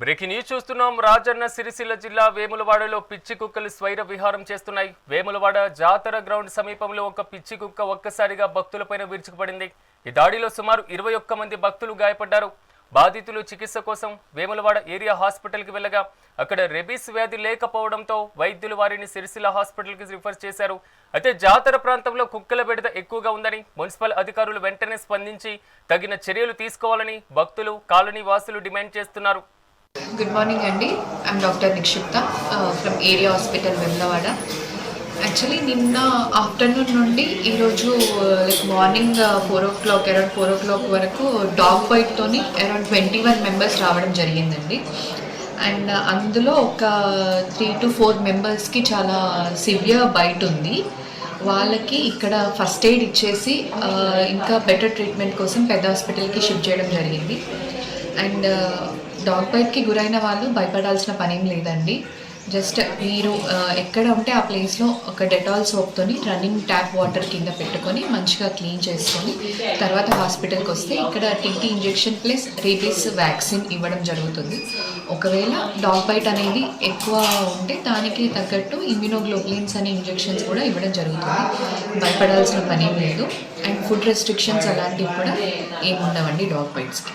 Breaking news చూస్తున్నాం. రాజన్న సిరిసిల్ల జిల్లా వేములవాడలో పిచ్చి కుక్కలు స్వైర విహారం చేస్తున్నాయి. వేములవాడ జాతర గ్రౌండ్ సమీపంలో ఒక పిచ్చి కుక్క ఒక్కసారిగా భక్తులపైన విరుచుకుపడింది. ఈ దాడిలో సుమారు ఇరవై ఒక్క మంది భక్తులు గాయపడ్డారు. బాధితులు చికిత్స కోసం వేములవాడ ఏరియా హాస్పిటల్కి వెళ్ళగా అక్కడ రెబీస్ వ్యాధి లేకపోవడంతో వైద్యులు వారిని సిరిసిల్ల హాస్పిటల్కి రిఫర్ చేశారు. అయితే జాతర ప్రాంతంలో కుక్కల బెడద ఎక్కువగా ఉందని మున్సిపల్ అధికారులు వెంటనే స్పందించి తగిన చర్యలు తీసుకోవాలని భక్తులు కాలనీ వాసులు డిమాండ్ చేస్తున్నారు. గుడ్ మార్నింగ్ అండి I'm doctor Nikshipta from area hospital Vemulawada actually నిన్న ఆఫ్టర్నూన్ నుండి ఈరోజు like morning four o'clock around four o'clock వరకు డాగ్ బైట్తోని అరౌండ్ ట్వంటీ వన్ మెంబర్స్ రావడం జరిగిందండి. అండ్ uh, అందులో ఒక త్రీ టు ఫోర్ మెంబర్స్కి చాలా సివియర్ బైట్ ఉంది. వాళ్ళకి ఇక్కడ ఫస్ట్ ఎయిడ్ ఇచ్చేసి uh, ఇంకా బెటర్ ట్రీట్మెంట్ కోసం పెద్ద హాస్పిటల్కి షిఫ్ట్ చేయడం జరిగింది. అండ్ uh, డాగ్ బైట్కి గురైన వాళ్ళు భయపడాల్సిన పనేం లేదండి. జస్ట్ మీరు uh, ఎక్కడ ఉంటే ఆ ప్లేస్లో ఒక డెటాల్ సోప్తోని రన్నింగ్ ట్యాప్ వాటర్ కింద పెట్టుకొని మంచిగా క్లీన్ చేసుకొని తర్వాత హాస్పిటల్కి వస్తే ఇక్కడ టింటి ఇంజెక్షన్ ప్లస్ రేబీస్ వ్యాక్సిన్ ఇవ్వడం జరుగుతుంది. ఒకవేళ డాగ్ బైట్ అనేది ఎక్కువ ఉంటే దానికి తగ్గట్టు ఇమ్యూనోగ్లోబులిన్స్ అనే ఇంజెక్షన్స్ కూడా ఇవ్వడం జరుగుతుంది. భయపడాల్సిన పనేం లేదు. అండ్ ఫుడ్ రెస్ట్రిక్షన్స్ అలాంటివి కూడా ఏముండవండి డాగ్ బైట్స్కి